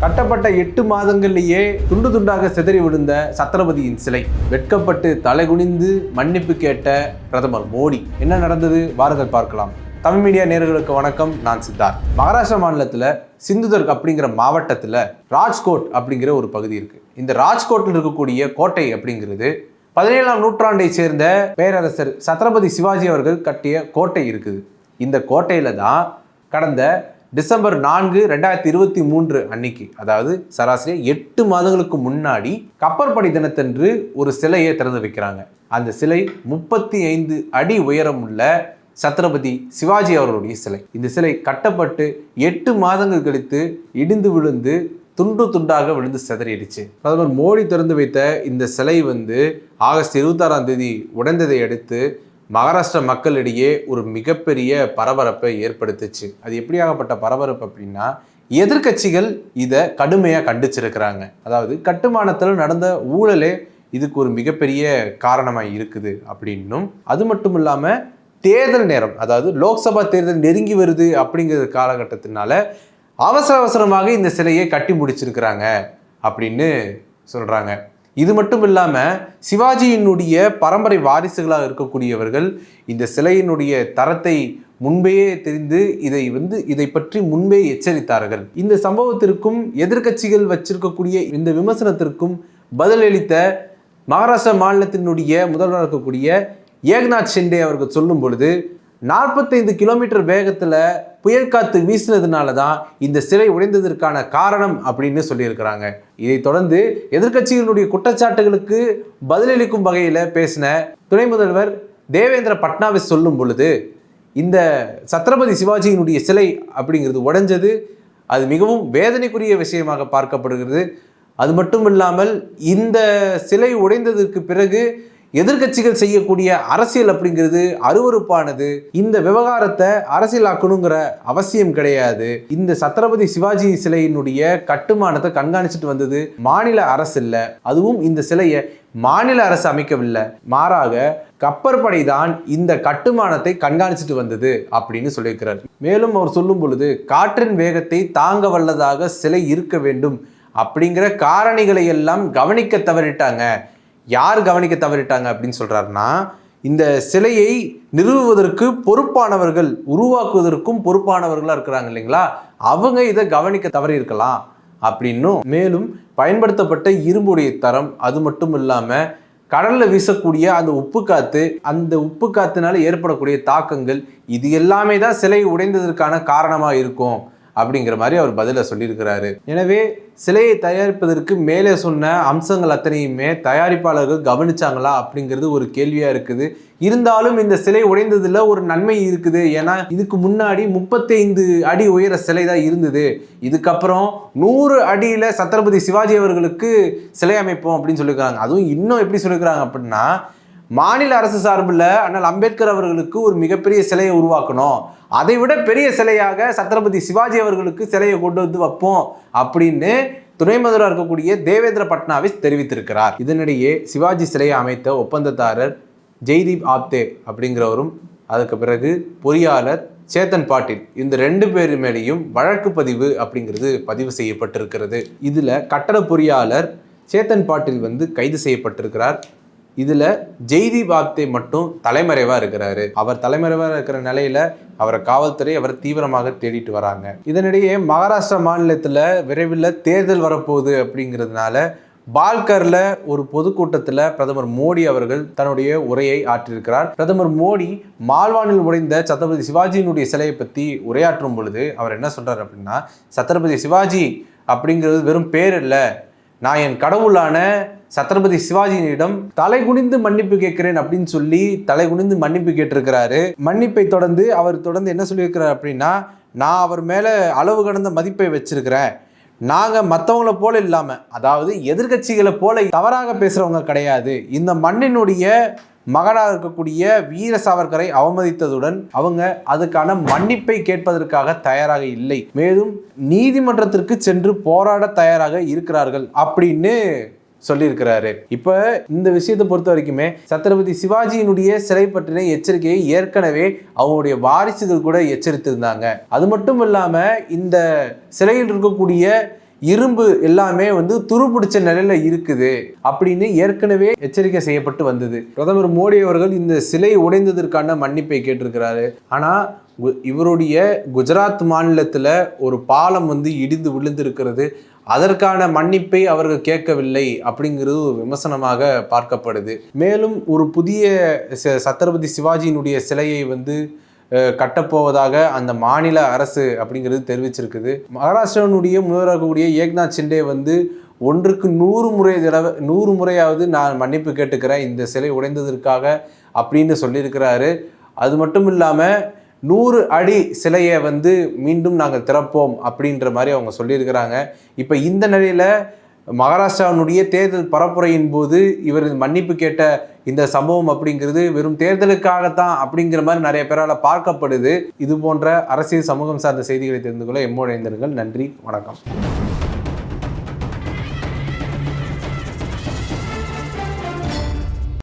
கட்டப்பட்ட எட்டு மாதங்கள்லேயே துண்டு துண்டாக சிதறி விழுந்த சத்ரபதியின் சிலை. வெட்கப்பட்டு தலைகுனிந்து மன்னிப்பு கேட்ட பிரதமர் மோடி. என்ன நடந்தது? வாருங்கள் பார்க்கலாம். தமிழ் மீடியா நேர்களுக்கு வணக்கம். நான் சித்தார்த். மகாராஷ்டிரா மாநிலத்தில் சிந்துதர்க் அப்படிங்கிற மாவட்டத்தில் ராஜ்கோட் அப்படிங்கிற ஒரு பகுதி இருக்கு. இந்த ராஜ்கோட்டில் இருக்கக்கூடிய கோட்டை அப்படிங்கிறது பதினேழாம் நூற்றாண்டை சேர்ந்த பேரரசர் சத்ரபதி சிவாஜி அவர்கள் கட்டிய கோட்டை இருக்குது. இந்த கோட்டையில தான் கடந்த டிசம்பர் நான்கு ரெண்டாயிரத்தி இருபத்தி மூன்று அன்னைக்கு அதாவது சராசரி எட்டு மாதங்களுக்கு முன்னாடி கப்பற்படை தினத்தன்று ஒரு சிலையை திறந்து வைக்கிறாங்க. அந்த சிலை முப்பத்தி ஐந்து அடி உயரம் உள்ள சத்ரபதி சிவாஜி அவர்களுடைய சிலை. இந்த சிலை கட்டப்பட்டு எட்டு மாதங்கள் கழித்து இடிந்து விழுந்து துண்டு துண்டாக விழுந்து சிதறிடுச்சு. பிரதமர் மோடி திறந்து வைத்த இந்த சிலை வந்து ஆகஸ்ட் இருபத்தாறாம் தேதி உடைந்ததை அடுத்து மகாராஷ்டிர மக்களிடையே ஒரு மிகப்பெரிய பரபரப்பை ஏற்படுத்துச்சு. அது எப்படியாகப்பட்ட பரபரப்பு அப்படின்னா எதிர்க்கட்சிகள் இதை கடுமையாக கண்டிச்சிருக்கிறாங்க. அதாவது கட்டுமானத்தில் நடந்த ஊழலே இதுக்கு ஒரு மிகப்பெரிய காரணமாக இருக்குது அப்படின்னும் அது மட்டும் இல்லாமல் தேர்தல் நேரம் அதாவது லோக்சபா தேர்தல் நெருங்கி வருது அப்படிங்கிற காலகட்டத்தினால அவசர அவசரமாக இந்த சிலையை கட்டி முடிச்சிருக்கிறாங்க அப்படின்னு சொல்கிறாங்க இது மட்டும் இல்லாமல் சிவாஜியினுடைய பரம்பரை வாரிசுகளாக இருக்கக்கூடியவர்கள் இந்த சிலையினுடைய தரத்தை முன்பேயே தெரிந்து இதை வந்து இதை பற்றி முன்பே எச்சரித்தார்கள். இந்த சம்பவத்திற்கும் எதிர்க்கட்சிகள் வச்சிருக்கக்கூடிய இந்த விமர்சனத்திற்கும் பதிலளித்த மகாராஷ்டிரா மாநிலத்தினுடைய முதல்வராக இருக்கக்கூடிய ஏக்நாத் ஷிண்டே அவர்கள் சொல்லும் பொழுது நாற்பத்தைந்து கிலோமீட்டர் வேகத்தில் புயல் காத்து வீசினதுனால தான் இந்த சிலை உடைந்ததற்கான காரணம் அப்படின்னு சொல்லியிருக்கிறாங்க. இதைத் தொடர்ந்து எதிர்கட்சிகளுடைய குற்றச்சாட்டுகளுக்கு பதிலளிக்கும் வகையில் பேசின துணை முதல்வர் தேவேந்திர பட்னாவிஸ் சொல்லும் பொழுது இந்த சத்ரபதி சிவாஜியினுடைய சிலை அப்படிங்கிறது உடைஞ்சது அது மிகவும் வேதனைக்குரிய விஷயமாக பார்க்கப்படுகிறது. அது மட்டும் இல்லாமல் இந்த சிலை உடைந்ததற்கு பிறகு எதிர்க்கட்சிகள் செய்யக்கூடிய அரசியல் அப்படிங்கிறது அருவருப்பானது. இந்த விவகாரத்தை அரசியலாக்கணுங்கிற அவசியம் கிடையாது. இந்த சத்ரபதி சிவாஜி சிலையினுடைய கட்டுமானத்தை கண்காணிச்சுட்டு வந்தது மாநில அரசு இல்லை. அதுவும் இந்த சிலையை மாநில அரசு அமைக்கவில்லை. மாறாக கப்பற்படை தான் இந்த கட்டுமானத்தை கண்காணிச்சுட்டு வந்தது அப்படின்னு சொல்லியிருக்கிறார். மேலும் அவர் சொல்லும் பொழுது காற்றின் வேகத்தை தாங்க வல்லதாக சிலை இருக்க வேண்டும் அப்படிங்கிற காரணிகளை எல்லாம் கவனிக்க தவறிட்டாங்க. யார் கவனிக்க தவறிட்டாங்க அப்படின்னு சொல்கிறாருன்னா இந்த சிலையை நிறுவுவதற்கு பொறுப்பானவர்கள் உருவாக்குவதற்கும் பொறுப்பானவர்களாக இருக்கிறாங்க இல்லைங்களா? அவங்க இதை கவனிக்க தவறி இருக்கலாம் அப்படின்னும் மேலும் பயன்படுத்தப்பட்ட இரும்புடைய தரம் அது மட்டும் இல்லாமல் கடலில் வீசக்கூடிய அந்த உப்பு காத்து அந்த உப்பு காத்துனால ஏற்படக்கூடிய தாக்கங்கள் இது எல்லாமே தான் சிலை உடைந்ததற்கான காரணமாக இருக்கும். அப்படிங்கிற மாதிரி அவர் பதிலை சொல்லியிருக்கிறாரு. எனவே சிலையை தயாரிப்பதற்கு மேலே சொன்ன அம்சங்கள் அத்தனையுமே தயாரிப்பாளர்கள் கவனிச்சாங்களா அப்படிங்கிறது ஒரு கேள்வியா இருக்குது. இருந்தாலும் இந்த சிலை உடைந்ததுல ஒரு நன்மை இருக்குது. ஏன்னா இதுக்கு முன்னாடி முப்பத்தைந்து அடி உயர சிலை தான் இருந்தது. இதுக்கப்புறம் நூறு அடியில சத்ரபதி சிவாஜி அவர்களுக்கு சிலை அமைப்போம் அப்படின்னு சொல்லியிருக்காங்க. அதுவும் இன்னும் எப்படி சொல்லியிருக்கிறாங்க அப்படின்னா மாநில அரசு சார்பில் அண்ணல் அம்பேத்கர் அவர்களுக்கு ஒரு மிகப்பெரிய சிலையை உருவாக்கணும். அதை விட பெரிய சிலையாக சத்ரபதி சிவாஜி அவர்களுக்கு சிலையை கொண்டு வந்து வைப்போம் அப்படின்னு துணை முதல்வராக இருக்கக்கூடிய தேவேந்திர பட்னாவிஸ் தெரிவித்திருக்கிறார். இதனிடையே சிவாஜி சிலையை அமைத்த ஒப்பந்ததாரர் ஜெய்தீப் ஆப்தே அப்படிங்கிறவரும் அதுக்கு பிறகு பொறியாளர் சேத்தன் பாட்டில் இந்த ரெண்டு பேர் மேலேயும் வழக்கு பதிவு அப்படிங்கிறது பதிவு செய்யப்பட்டிருக்கிறது. இதில் கட்டட பொறியாளர் சேத்தன் பாட்டில் வந்து கைது செய்யப்பட்டிருக்கிறார். இதில் ஜெய்தி பாப்தே மட்டும் தலைமறைவாக இருக்கிறாரு. அவர் தலைமறைவாக இருக்கிற நிலையில் அவரை காவல்துறை அவரை தீவிரமாக தேடிட்டு வராங்க. இதனிடையே மகாராஷ்டிரா மாநிலத்தில் விரைவில் தேர்தல் வரப்போகுது அப்படிங்கிறதுனால பால்கர்ல ஒரு பொதுக்கூட்டத்தில் பிரதமர் மோடி அவர்கள் தன்னுடைய உரையை ஆற்றியிருக்கிறார். பிரதமர் மோடி மால்வானில் உடைந்த சத்ரபதி சிவாஜியினுடைய சிலையை பற்றி உரையாற்றும் பொழுது அவர் என்ன சொல்கிறார் அப்படின்னா சத்ரபதி சிவாஜி அப்படிங்கிறது வெறும் பேர் இல்லை. நான் என் கடவுளான சத்ரபதி சிவாஜியிடம் தலை குனிந்து மன்னிப்பு கேட்கிறேன் அப்படின்னு சொல்லி தலை குனிந்து மன்னிப்பு கேட்டிருக்கிறாரு. மன்னிப்பை தொடர்ந்து அவர் தொடர்ந்து என்ன சொல்லியிருக்கிறார் அப்படின்னா நான் அவர் மேலே அளவு கடந்த மதிப்பை வச்சிருக்கிறேன். நாங்கள் மற்றவங்கள போல இல்லாமல் அதாவது எதிர்க்கட்சிகளை போல தவறாக பேசுகிறவங்க கிடையாது. இந்த மண்ணினுடைய மகனாக இருக்கக்கூடிய வீர சாவர்கரை அவமதித்ததுடன் அவங்க அதுக்கான மன்னிப்பை கேட்பதற்காக தயாராக இல்லை. மேலும் நீதிமன்றத்திற்கு சென்று போராட தயாராக இருக்கிறார்கள் அப்படின்னு சொல்லியிருக்கிறாரு. இப்போ இந்த விஷயத்தை பொறுத்த வரைக்குமே சத்ரபதி சிவாஜியினுடைய சிலை பற்றின எச்சரிக்கையை ஏற்கனவே அவங்களுடைய வாரிசுகள் கூட எச்சரித்திருந்தாங்க. அது மட்டும் இல்லாமல் இந்த சிலையில் இருக்கக்கூடிய இரும்பு எல்லாமே வந்து துருப்பிடிச்ச நிலையில இருக்குது அப்படின்னு ஏற்கனவே எச்சரிக்கை செய்யப்பட்டு வந்தது. பிரதமர் மோடி அவர்கள் இந்த சிலை உடைந்ததற்கான மன்னிப்பை கேட்டிருக்கிறாரு. ஆனா இவருடைய குஜராத் மாநிலத்துல ஒரு பாலம் வந்து இடிந்து விழுந்திருக்கிறது. அதற்கான மன்னிப்பை அவர்கள் கேட்கவில்லை அப்படிங்கிறது ஒரு விமர்சனமாக பார்க்கப்படுது. மேலும் ஒரு புதிய ச- சத்ரபதி சிவாஜியினுடைய சிலையை வந்து கட்டப்போவதாக அந்த மாநில அரசு அப்படிங்கிறது தெரிவிச்சிருக்குது. மகாராஷ்டிராவினுடைய முதல்வராக இருக்கக்கூடிய ஏக்நாத் சிண்டே வந்து ஒன்றுக்கு நூறு முறை தடவை நூறு முறையாவது நான் மன்னிப்பு கேட்டுக்கிறேன் இந்த சிலை உடைந்ததற்காக அப்படின்னு சொல்லியிருக்கிறாரு. அது மட்டும் இல்லாமல் நூறு அடி சிலையை வந்து மீண்டும் நாங்கள் திறப்போம் அப்படின்ற மாதிரி அவங்க சொல்லியிருக்கிறாங்க. இப்போ இந்த நிலையில் மகாராஷ்டிராவினுடைய தேர்தல் பரப்புரையின் போது இவர் மன்னிப்பு கேட்ட இந்த சம்பவம் அப்படிங்கிறது வெறும் தேர்தலுக்காகத்தான் அப்படிங்கிற மாதிரி நிறைய பேரால் பார்க்கப்படுது. இது போன்ற அரசியல் சமூகம் சார்ந்த செய்திகளை தெரிந்து கொள்ள எம்மோடு இணைந்திருங்கள் நன்றி வணக்கம்.